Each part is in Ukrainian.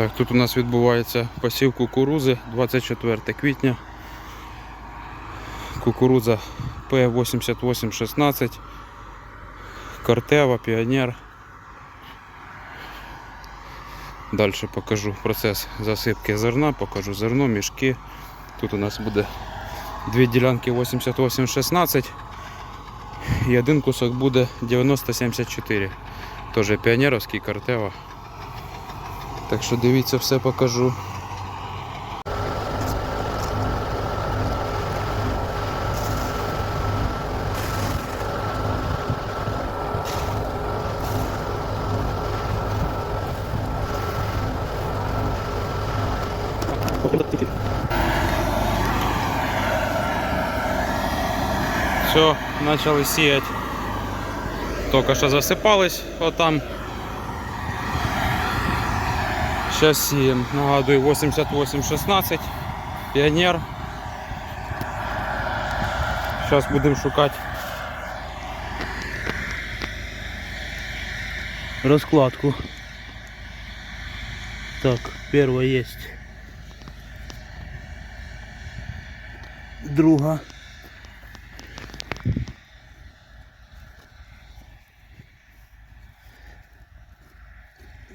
Так, тут у нас відбувається посів кукурузи 24 квітня. Кукуруза П8816, Кортева, Піонер. Далі покажу процес засипки зерна, покажу зерно, мішки. Тут у нас буде дві ділянки 8816 і один кусок буде 9074. Теж піонерівський Кортева. Так що дивіться, все покажу. Все, почали сіяти. Тільки що засипались отам. Сейчас сіємо. Нагадую 8816. Піонер. Зараз будемо шукати раскладку. Так, первая есть. Друга.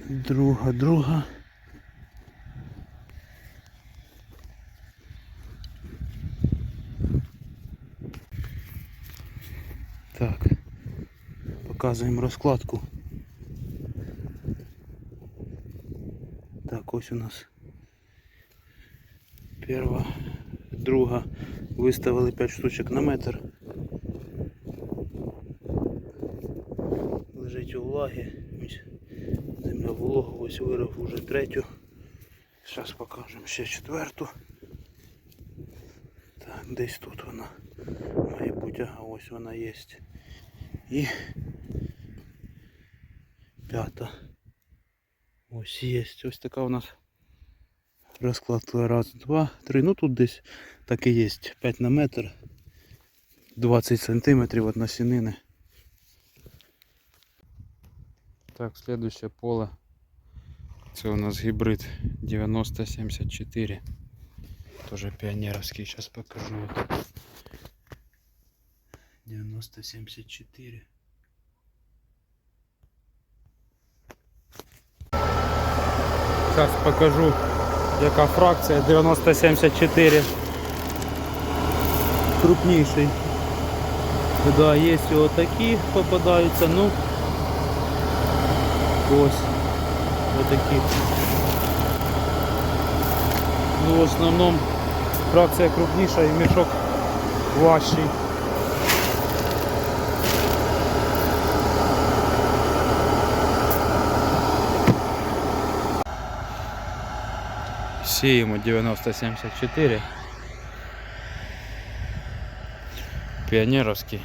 Друга, друга. Показуємо розкладку. Так, ось у нас перша, друга. Виставили 5 штучок на метр. Лежить у влагі. Ось Земля волога, ось вирив уже третю. Зараз покажемо ще четверту. Так, десь тут вона має бути, а ось вона є. І п'ята. Ось є. Ось така у нас розкладка. Раз, два, три. Ну тут десь так і є. 5 на метр. 20 сантиметрів від насінини. Так, следующее поле. Це у нас гібрид 9074. Тоже піонерівський, зараз покажу. 9074. Зараз покажу, яка фракція 9074. Крупніший. Да, є і отакі попадаються, ну ось отакі. Ну, в основному фракція крупніша і мішок важчий. Сіємо 9074. Піонерівський.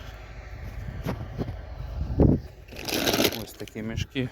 Ось такі мішки.